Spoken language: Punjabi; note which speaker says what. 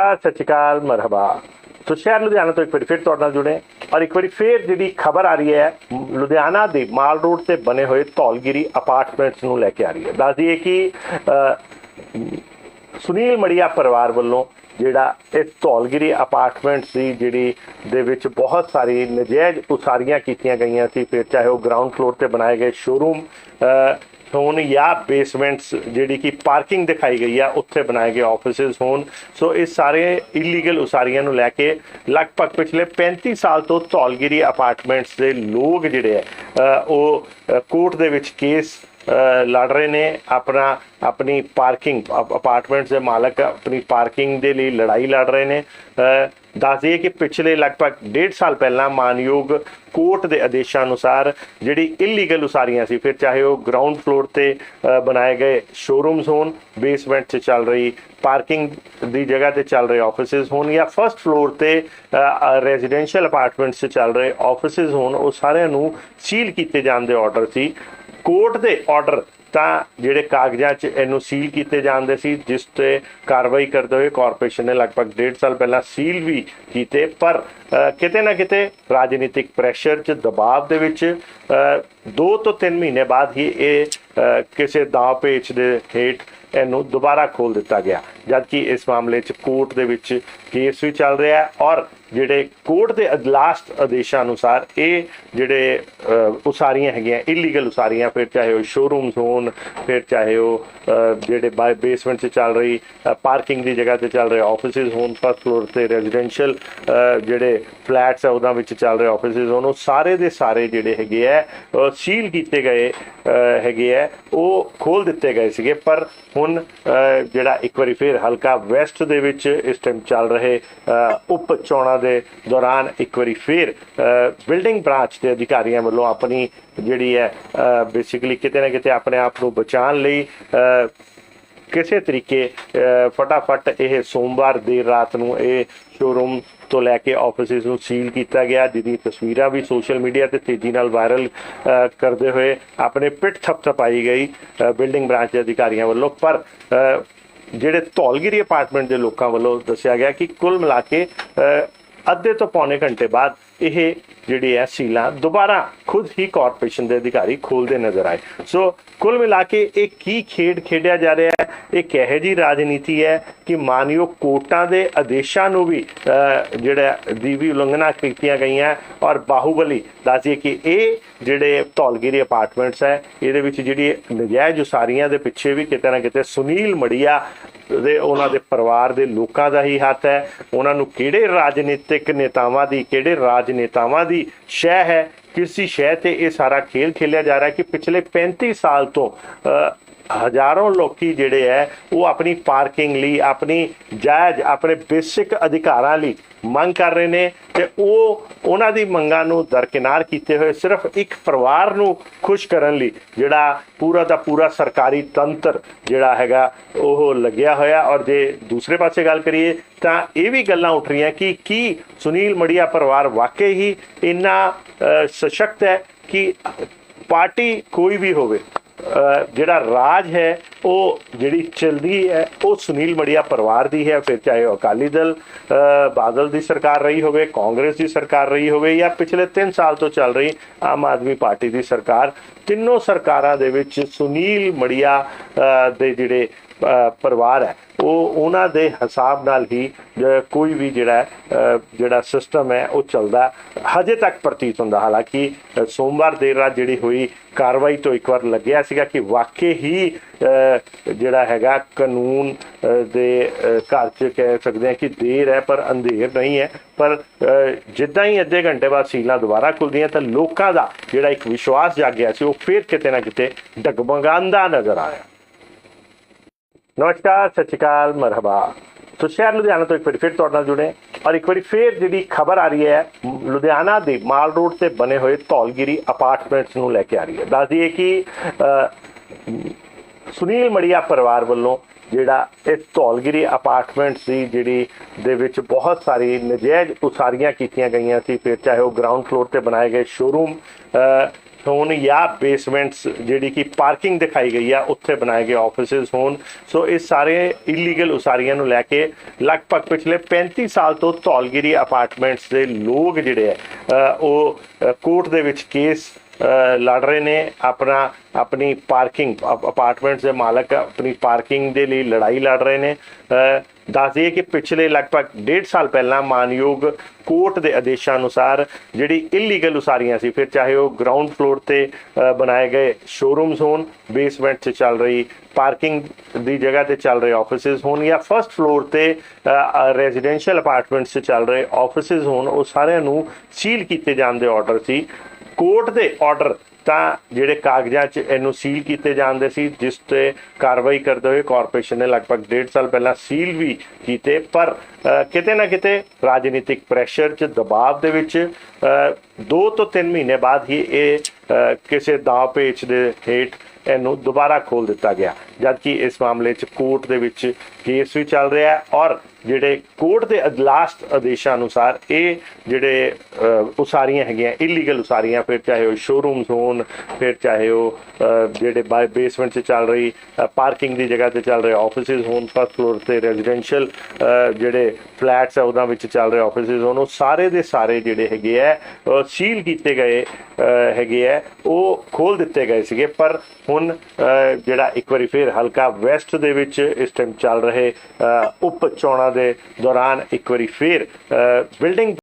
Speaker 1: ਸਤਿ ਸ਼੍ਰੀ ਅਕਾਲ, ਮਰਹਬਾ। ਸੋ ਸ਼ਹਿਰ ਲੁਧਿਆਣਾ ਤੋਂ ਇੱਕ ਵਾਰੀ ਫਿਰ ਤੁਹਾਡੇ ਨਾਲ ਜੁੜੇ ਔਰ ਇੱਕ ਵਾਰੀ ਫਿਰ ਜਿਹੜੀ ਖਬਰ ਆ ਰਹੀ ਹੈ, ਲੁਧਿਆਣਾ ਦੇ ਮਾਲ ਰੋਡ ਤੇ ਬਣੇ ਹੋਏ ਧੌਲਗਿਰੀ ਅਪਾਰਟਮੈਂਟਸ ਨੂੰ ਲੈ ਕੇ ਆ ਰਹੀ ਹੈ। ਦੱਸ ਦਈਏ ਕਿ ਸੁਨੀਲ ਮੜੀਆ ਪਰਿਵਾਰ ਵੱਲੋਂ ਜਿਹੜਾ ਇਹ ਧੌਲਗਿਰੀ ਅਪਾਰਟਮੈਂਟ ਸੀ ਜਿਹੜੀ ਦੇ ਵਿੱਚ ਬਹੁਤ ਸਾਰੀ ਨਜਾਇਜ਼ ਉਸਾਰੀਆਂ ਕੀਤੀਆਂ ਗਈਆਂ ਸੀ, ਫਿਰ ਚਾਹੇ ਉਹ ਗਰਾਊਂਡ ਫਲੋਰ ਤੇ ਬਣਾਏ ਗਏ ਸ਼ੋਰੂਮ ਹੋਣ ਜਾਂ ਬੇਸਮੈਂਟਸ ਜਿਹੜੀ ਕਿ ਪਾਰਕਿੰਗ ਦਿਖਾਈ ਗਈ ਆ, ਉੱਥੇ ਬਣਾਏ ਗਏ ਆਫਿਸਿਸ ਹੋਣ। ਸੋ ਇਹ ਸਾਰੇ ਇਲੀਗਲ ਉਸਾਰੀਆਂ ਨੂੰ ਲੈ ਕੇ ਲਗਭਗ ਪਿਛਲੇ 35 ਸਾਲ ਤੋਂ ਧੌਲਗਿਰੀ ਅਪਾਰਟਮੈਂਟਸ ਦੇ ਲੋਕ ਜਿਹੜੇ ਹੈ ਉਹ ਕੋਰਟ ਦੇ ਵਿੱਚ ਕੇਸ ਲੜ ਰਹੇ ਨੇ। ਆਪਣਾ, ਆਪਣੀ ਪਾਰਕਿੰਗ ਅਪਾਰਟਮੈਂਟਸ ਦੇ ਮਾਲਕ ਆਪਣੀ ਪਾਰਕਿੰਗ ਦੇ ਲਈ ਲੜਾਈ ਲੜ ਰਹੇ ਨੇ। ਦੱਸ ਦਈਏ ਕਿ ਪਿਛਲੇ ਲਗਭਗ 1.5 ਸਾਲ ਪਹਿਲਾਂ ਮਾਨਯੋਗ ਕੋਰਟ ਦੇ ਆਦੇਸ਼ਾਂ ਅਨੁਸਾਰ ਜਿਹੜੀ ਇਲੀਗਲ ਉਸਾਰੀਆਂ ਸੀ, ਫਿਰ ਚਾਹੇ ਉਹ ਗਰਾਊਂਡ ਫਲੋਰ ਤੇ ਬਣਾਏ ਗਏ ਸ਼ੋਰੂਮਸ ਹੋਣ ਬੇਸਮੈਂਟ 'ਚ ਚੱਲ ਰਹੀ ਪਾਰਕਿੰਗ ਦੀ ਜਗ੍ਹਾ ਤੇ ਚੱਲ ਰਹੇ ਆਫਿਸਿਸ ਹੋਣ ਜਾਂ ਫਰਸਟ ਫਲੋਰ ਤੇ ਰੈਜ਼ੀਡੈਂਸ਼ੀਅਲ ਅਪਾਰਟਮੈਂਟਸ 'ਚ ਚੱਲ ਰਹੇ ਆਫਿਸਿਸ ਹੋਣ, ਉਹ ਸਾਰਿਆਂ ਨੂੰ ਸੀਲ ਕੀਤੇ ਜਾਣ ਦੇ ਆਰਡਰ ਸੀ। ਕੋਰਟ ਦੇ ਆਰਡਰ ਤਾਂ ਜਿਹੜੇ ਕਾਗਜ਼ਾਂ 'ਚ ਇਹਨੂੰ ਸੀਲ ਕੀਤੇ ਜਾਂਦੇ ਸੀ, ਜਿਸ ਤੇ ਕਾਰਵਾਈ ਕਰਦੇ ਹੋਏ ਕਾਰਪੋਰੇਸ਼ਨ ਨੇ ਲਗਭਗ 1.5 ਸਾਲ ਪਹਿਲਾਂ ਸੀਲ ਵੀ ਕੀਤੇ, ਪਰ ਕਿਤੇ ਨਾ ਕਿਤੇ ਰਾਜਨੀਤਿਕ ਪ੍ਰੈਸ਼ਰ 'ਚ, ਦਬਾਅ ਦੇ ਵਿੱਚ 2 ਤੋਂ 3 ਮਹੀਨੇ ਬਾਅਦ ਹੀ ਇਹ ਕਿਸੇ ਦਾਅ ਪੇਚ ਦੇ ਹੇਠ ਇਹਨੂੰ ਦੁਬਾਰਾ ਖੋਲ ਦਿੱਤਾ ਗਿਆ। ਜਦਕਿ ਇਸ ਮਾਮਲੇ 'ਚ ਕੋਰਟ ਦੇ ਵਿੱਚ ਕੇਸ ਵੀ ਚੱਲ ਰਿਹਾ ਔਰ ਜਿਹੜੇ ਕੋਰਟ ਦੇ ਲਾਸਟ ਆਦੇਸ਼ਾਂ ਅਨੁਸਾਰ ਇਹ ਜਿਹੜੇ ਉਸਾਰੀਆਂ ਹੈਗੀਆਂ ਇਲੀਗਲ ਉਸਾਰੀਆਂ, ਫਿਰ ਚਾਹੇ ਉਹ ਸ਼ੋਰੂਮਸ ਹੋਣ, ਫਿਰ ਚਾਹੇ ਉਹ ਜਿਹੜੇ ਬਾਈ ਬੇਸਮੈਂਟ 'ਚ ਚੱਲ ਰਹੀ ਪਾਰਕਿੰਗ ਦੀ ਜਗ੍ਹਾ ਤੇ ਚੱਲ ਰਹੇ ਆਫਿਸਿਸ ਹੋਣ ਫਸਟ ਫਲੋਰ ਤੇ ਰੈਜ਼ੀਡੈਂਸ਼ੀਅਲ ਜਿਹੜੇ ਫਲੈਟਸ ਆ ਉਹਦਾ ਵਿੱਚ ਚੱਲ ਰਹੇ ਆਫਿਸਿਸ ਹੋਣ, ਉਹ ਸਾਰੇ ਦੇ ਸਾਰੇ ਜਿਹੜੇ ਹੈਗੇ ਆ ਸੀਲ ਕੀਤੇ ਗਏ ਹੈਗੇ ਆ, ਉਹ ਖੋਲ ਦਿੱਤੇ ਗਏ ਸੀਗੇ, ਪਰ ਹੁਣ ਜਿਹੜਾ ਇੱਕ ਵਾਰੀ ਫਿਰ ਹਲਕਾ ਵੈਸਟ ਦੇ ਵਿੱਚ ਇਸ ਟਾਈਮ ਚੱਲ ਰਹੇ ਉਪ ਚੋਣਾਂ ਦੇ ਦੌਰਾਨ ਇੱਕ ਵਾਰੀ ਫਿਰ ਬਿਲਡਿੰਗ ਬ੍ਰਾਂਚ ਦੇ ਅਧਿਕਾਰੀਆਂ ਵੱਲੋਂ ਆਪਣੀ ਜਿਹੜੀ ਹੈ ਬੇਸਿਕਲੀ ਕਿਤੇ ਨਾ ਕਿਤੇ ਆਪਣੇ ਆਪ ਨੂੰ ਬਚਾਉਣ ਲਈ ਅ, ਕਿਸੇ ਤਰੀਕੇ ਫਟਾਫਟ ਇਹ ਸੋਮਵਾਰ ਦੇਰ ਰਾਤ ਨੂੰ ਇਹ ਸ਼ੋਰੂਮ ਤੋਂ ਲੈ ਕੇ ਆਫਿਸਿਸ ਨੂੰ ਸੀਲ ਕੀਤਾ ਗਿਆ। ਜਿਹਦੀ ਤਸਵੀਰਾਂ ਵੀ ਸੋਸ਼ਲ ਮੀਡੀਆ ਤੇ ਤੇਜ਼ੀ ਨਾਲ ਵਾਇਰਲ ਕਰਦੇ ਹੋਏ ਆਪਣੇ ਪਿੱਠ ਥਪਥਪਾਈ ਗਈ ਬਿਲਡਿੰਗ ਬ੍ਰਾਂਚ ਦੇ ਅਧਿਕਾਰੀਆਂ ਵੱਲੋਂ। ਪਰ ਜਿਹੜੇ ਧੌਲਗਿਰੀ ਅਪਾਰਟਮੈਂਟ ਦੇ ਲੋਕਾਂ ਵੱਲੋਂ ਦੱਸਿਆ ਗਿਆ ਕਿ ਕੁੱਲ ਮਿਲਾ ਕੇ ਅ, ਅੱਧੇ ਤੋਂ ਪੌਣੇ ਘੰਟੇ ਬਾਅਦ ਇਹ ਜਿਹੜੀ ਹੈ ਸੀਲਾਂ ਦੁਬਾਰਾ ਖੁਦ ਹੀ ਕਾਰਪੋਰੇਸ਼ਨ ਦੇ ਅਧਿਕਾਰੀ ਖੋਲਦੇ ਨਜ਼ਰ ਆਏ। ਸੋ ਕੁੱਲ ਮਿਲਾ ਕੇ ਇਹ ਕੀ ਖੇਡ ਖੇਡਿਆ ਜਾ ਰਿਹਾ ਹੈ? ਇਹ ਕਿਹੋ ਜੀ ਰਾਜਨੀਤੀ ਹੈ ਕਿ ਮਾਨਯੋਗ ਕੋਰਟਾਂ ਦੇ ਆਦੇਸ਼ਾਂ ਨੂੰ ਵੀ ਜਿਹੜਾ ਦੀ ਵੀ ਉਲੰਘਣਾ ਕੀਤੀਆਂ ਗਈਆਂ ਔਰ ਬਾਹੂਬਲੀ ਦੱਸਿਏ ਕਿ ਇਹ ਜਿਹੜੇ ਧੌਲਗਿਰੀ ਅਪਾਰਟਮੈਂਟਸ ਹੈ, ਇਹਦੇ ਵਿੱਚ ਜਿਹੜੀ ਨਜਾਇਜ਼ ਉਸਾਰੀਆਂ ਦੇ ਪਿੱਛੇ ਵੀ ਕਿਤੇ ਨਾ ਕਿਤੇ ਸੁਨੀਲ ਮੜੀਆ ਦੇ ਉਹਨਾਂ ਦੇ ਪਰਿਵਾਰ ਦੇ ਲੋਕਾਂ ਦਾ ਹੀ ਹੱਥ ਹੈ। ਉਹਨਾਂ ਨੂੰ ਕਿਹੜੇ ਰਾਜਨੀਤਿਕ ਨੇਤਾਵਾਂ ਦੀ, ਕਿਹੜੇ ਰਾਜ ਰਾਜਨੇਤਾਵਾਂ ਦੀ ਸ਼ਹਿ ਹੈ। ਕਿਸੇ ਸ਼ਹਿ ਤੇ ਇਹ ਸਾਰਾ ਖੇਲ ਖੇਲਿਆ ਜਾ ਰਿਹਾ ਕਿ ਪਿਛਲੇ 35 ਸਾਲ ਤੋਂ ਅ, ਹਜ਼ਾਰਾਂ ਲੋਕੀ ਜਿਹੜੇ ਹੈ ਉਹ ਆਪਣੀ ਪਾਰਕਿੰਗ ਲਈ, ਆਪਣੀ ਜਾਇਜ਼, ਆਪਣੇ ਬੇਸਿਕ ਅਧਿਕਾਰਾਂ ਲਈ ਮੰਗ ਕਰ ਰਹੇ ਨੇ ਤੇ ਉਹ ਉਹਨਾਂ ਦੀ ਮੰਗਾਂ ਨੂੰ ਦਰਕਿਨਾਰ ਕੀਤੇ ਹੋਏ ਸਿਰਫ ਇੱਕ ਪਰਿਵਾਰ ਨੂੰ ਖੁਸ਼ ਕਰਨ ਲਈ, ਜਿਹੜਾ ਪੂਰਾ ਦਾ ਪੂਰਾ ਸਰਕਾਰੀ ਤੰਤਰ ਜਿਹੜਾ ਹੈਗਾ, ਉਹ ਲੱਗਿਆ ਹੋਇਆ। ਔਰ ਜੇ ਦੂਸਰੇ ਪਾਸੇ ਗੱਲ ਕਰੀਏ, ਤਾਂ ਇਹ ਵੀ ਗੱਲਾਂ ਉੱਠ ਰਹੀਆਂ ਕਿ ਕੀ ਸੁਨੀਲ ਮੜੀਆ ਪਰਿਵਾਰ ਵਾਕਈ ਹੀ ਇੰਨਾ ਸਸ਼ਕਤ ਹੈ ਕਿ ਪਾਰਟੀ ਕੋਈ ਵੀ ਹੋਵੇ। ਜਿਹੜਾ ਰਾਜ ਹੈ ਉਹ ਜਿਹੜੀ ਚੱਲਦੀ ਹੈ ਉਹ ਸੁਨੀਲ ਮੜੀਆ ਪਰਿਵਾਰ ਦੀ ਹੈ। ਫਿਰ ਚਾਹੇ ਉਹ ਅਕਾਲੀ ਦਲ ਅ, ਬਾਦਲ ਦੀ ਸਰਕਾਰ ਰਹੀ ਹੋਵੇ ਕਾਂਗਰਸ ਦੀ ਸਰਕਾਰ ਰਹੀ ਹੋਵੇ ਜਾਂ ਪਿਛਲੇ 3 ਸਾਲ ਤੋਂ ਚੱਲ ਰਹੀ ਆਮ ਆਦਮੀ ਪਾਰਟੀ ਦੀ ਸਰਕਾਰ ਤਿੰਨੋਂ ਸਰਕਾਰਾਂ ਦੇ ਵਿੱਚ ਸੁਨੀਲ ਮੜੀਆ ਅ, ਦੇ ਜਿਹੜੇ ਪਰਿਵਾਰ ਹੈ। ਉਹ ਉਹਨਾਂ ਦੇ ਹਿਸਾਬ ਨਾਲ ਹੀ ਕੋਈ ਵੀ ਜਿਹੜਾ ਜਿਹੜਾ ਸਿਸਟਮ ਹੈ, ਉਹ ਚੱਲਦਾ ਹਜੇ ਤੱਕ ਪ੍ਰਤੀਤ ਹੁੰਦਾ। ਹਾਲਾਂਕਿ ਸੋਮਵਾਰ ਦੇਰ ਰਾਤ ਜਿਹੜੀ ਹੋਈ ਕਾਰਵਾਈ ਤੋਂ ਇੱਕ ਵਾਰ ਲੱਗਿਆ ਸੀਗਾ ਕਿ ਵਾਕਈ ਹੀ ਜਿਹੜਾ ਹੈਗਾ ਕਾਨੂੰਨ ਦੇ ਘਰ 'ਚ ਕਹਿ ਸਕਦੇ ਹਾਂ ਕਿ ਦੇਰ ਹੈ, ਪਰ ਅੰਧੇਰ ਨਹੀਂ ਹੈ। ਪਰ ਜਿੱਦਾਂ ਹੀ ਅੱਧੇ ਘੰਟੇ ਬਾਅਦ ਸੀਲਾਂ ਦੁਬਾਰਾ ਖੁੱਲਦੀਆਂ ਤਾਂ ਲੋਕਾਂ ਦਾ ਜਿਹੜਾ ਇੱਕ ਵਿਸ਼ਵਾਸ ਜਾਗਿਆ ਸੀ, ਉਹ ਫਿਰ ਕਿਤੇ ਨਾ ਕਿਤੇ ਡਗਮਗਾਉਂਦਾ ਨਜ਼ਰ ਆਇਆ। ਨਮਸਕਾਰ, ਸਤਿ ਸ਼੍ਰੀ ਅਕਾਲ, ਮਰਹਬਾ। ਸੋ ਸ਼ਹਿਰ ਲੁਧਿਆਣਾ ਤੋਂ ਇੱਕ ਵਾਰੀ ਫਿਰ ਤੁਹਾਡੇ ਨਾਲ ਜੁੜੇ ਔਰ ਇੱਕ ਵਾਰੀ ਫਿਰ ਜਿਹੜੀ ਖਬਰ ਆ ਰਹੀ ਹੈ, ਲੁਧਿਆਣਾ ਦੇ ਮਾਲ ਰੋਡ ਤੇ ਬਣੇ ਹੋਏ ਧੌਲਗਿਰੀ ਅਪਾਰਟਮੈਂਟਸ ਨੂੰ ਲੈ ਕੇ ਆ ਰਹੀ ਹੈ। ਦੱਸ ਦਈਏ ਕਿ ਸੁਨੀਲ ਮੜੀਆ ਪਰਿਵਾਰ ਵੱਲੋਂ ਜਿਹੜਾ ਇਹ ਧੌਲਗਿਰੀ ਅਪਾਰਟਮੈਂਟ ਸੀ ਜਿਹੜੀ ਦੇ ਵਿੱਚ ਬਹੁਤ ਸਾਰੀ ਨਜਾਇਜ਼ ਉਸਾਰੀਆਂ ਕੀਤੀਆਂ ਗਈਆਂ ਸੀ, ਫਿਰ ਚਾਹੇ ਉਹ ਗਰਾਊਂਡ ਫਲੋਰ ਤੇ ਬਣਾਏ ਗਏ ਸ਼ੋਰੂਮ ਹੋਣ ਜਾਂ ਬੇਸਮੈਂਟਸ ਜਿਹੜੀ ਕਿ ਪਾਰਕਿੰਗ ਦਿਖਾਈ ਗਈ ਆ, ਉੱਥੇ ਬਣਾਏ ਗਏ ਆਫਿਸਿਸ ਹੋਣ। ਸੋ ਇਹ ਸਾਰੇ ਇਲੀਗਲ ਉਸਾਰੀਆਂ ਨੂੰ ਲੈ ਕੇ ਲਗਭਗ ਪਿਛਲੇ 35 ਸਾਲ ਤੋਂ ਧੌਲਗਿਰੀ ਅਪਾਰਟਮੈਂਟਸ ਦੇ ਲੋਕ ਜਿਹੜੇ ਆ ਉਹ ਕੋਰਟ ਦੇ ਵਿੱਚ ਕੇਸ ਲੜ ਰਹੇ ਨੇ। ਆਪਣਾ, ਆਪਣੀ ਪਾਰਕਿੰਗ ਅਪਾਰਟਮੈਂਟਸ ਦੇ ਮਾਲਕ ਆਪਣੀ ਪਾਰਕਿੰਗ ਦੇ ਲਈ ਲੜਾਈ ਲੜ ਰਹੇ ਨੇ। ਦੱਸ ਦਈਏ ਕਿ ਪਿਛਲੇ ਲਗਭਗ ਡੇਢ ਸਾਲ ਪਹਿਲਾਂ ਮਾਨਯੋਗ ਕੋਰਟ ਦੇ ਆਦੇਸ਼ਾਂ ਅਨੁਸਾਰ ਜਿਹੜੀ ਇਲੀਗਲ ਉਸਾਰੀਆਂ ਸੀ, ਫਿਰ ਚਾਹੇ ਉਹ ਗਰਾਊਂਡ ਫਲੋਰ ਤੇ ਬਣਾਏ ਗਏ ਸ਼ੋਰੂਮਸ ਹੋਣ ਬੇਸਮੈਂਟ 'ਚ ਚੱਲ ਰਹੀ ਪਾਰਕਿੰਗ ਦੀ ਜਗ੍ਹਾ ਤੇ ਚੱਲ ਰਹੇ ਆਫਿਸਿਸ ਹੋਣ ਜਾਂ ਫਰਸਟ ਫਲੋਰ ਤੇ ਰੈਜ਼ੀਡੈਂਸ਼ੀਅਲ ਅਪਾਰਟਮੈਂਟਸ 'ਚ ਚੱਲ ਰਹੇ ਆਫਿਸਿਸ ਹੋਣ, ਉਹ ਸਾਰਿਆਂ ਨੂੰ ਸੀਲ ਕੀਤੇ ਜਾਣ ਦੇ ਆਰਡਰ ਸੀ। ਕੋਰਟ ਦੇ ਆਰਡਰ ਤਾਂ ਜਿਹੜੇ ਕਾਗਜ਼ਾਂ 'ਚ ਇਹਨੂੰ ਸੀਲ ਕੀਤੇ ਜਾਂਦੇ ਸੀ, ਜਿਸ ਤੇ ਕਾਰਵਾਈ ਕਰਦੇ ਹੋਏ ਕਾਰਪੋਰੇਸ਼ਨ ਨੇ ਲਗਭਗ ਡੇਢ ਸਾਲ ਪਹਿਲਾਂ ਸੀਲ ਵੀ ਕੀਤੇ। ਪਰ ਕਿਤੇ ਨਾ ਕਿਤੇ ਰਾਜਨੀਤਿਕ ਪ੍ਰੈਸ਼ਰ 'ਚ, ਦਬਾਅ ਦੇ ਵਿੱਚ 2 ਤੋਂ 3 ਮਹੀਨੇ ਬਾਅਦ ਹੀ ਇਹ ਕਿਸੇ ਦਾਅ ਪੇਚ ਦੇ ਹੇਠ ਇਹਨੂੰ ਦੁਬਾਰਾ ਖੋਲ ਦਿੱਤਾ ਗਿਆ। ਜਦਕਿ ਇਸ ਮਾਮਲੇ 'ਚ ਕੋਰਟ ਦੇ ਵਿੱਚ ਕੇਸ ਵੀ ਚੱਲ ਰਿਹਾ ਹੈ ਔਰ ਜਿਹੜੇ ਕੋਰਟ ਦੇ ਲਾਸਟ ਆਦੇਸ਼ਾਂ ਅਨੁਸਾਰ ਇਹ ਜਿਹੜੇ ਉਸਾਰੀਆਂ ਹੈਗੀਆਂ ਇਲੀਗਲ ਉਸਾਰੀਆਂ, ਫਿਰ ਚਾਹੇ ਉਹ ਸ਼ੋਰੂਮਸ ਹੋਣ, ਫਿਰ ਚਾਹੇ ਉਹ ਜਿਹੜੇ ਬਾਈ ਬੇਸਮੈਂਟ 'ਚ ਚੱਲ ਰਹੀ ਪਾਰਕਿੰਗ ਦੀ ਜਗ੍ਹਾ ਤੇ ਚੱਲ ਰਹੇ ਆਫਿਸਿਸ ਹੋਣ ਫਸਟ ਫਲੋਰ ਤੇ ਰੈਜ਼ੀਡੈਂਸ਼ੀਅਲ ਜਿਹੜੇ ਫਲੈਟਸ ਆ ਉਹਦਾਂ ਵਿੱਚ ਚੱਲ ਰਹੇ ਆਫਿਸਿਸ ਹੋਣ, ਉਹ ਸਾਰੇ ਦੇ ਸਾਰੇ ਜਿਹੜੇ ਹੈਗੇ ਆ ਸੀਲ ਕੀਤੇ ਗਏ ਹੈਗੇ ਆ, ਉਹ ਖੋਲ ਦਿੱਤੇ ਗਏ ਸੀਗੇ, ਪਰ ਹੁਣ ਜਿਹੜਾ ਇੱਕ ਵਾਰੀ ਫਿਰ ਹਲਕਾ ਵੈਸਟ ਦੇ ਵਿੱਚ ਇਸ ਟਾਈਮ ਚੱਲ ਰਹੇ ਉਪ ਚੋਣਾਂ ਦੇ ਦੌਰਾਨ ਇੱਕ ਵਾਰੀ ਫਿਰ ਬਿਲਡਿੰਗ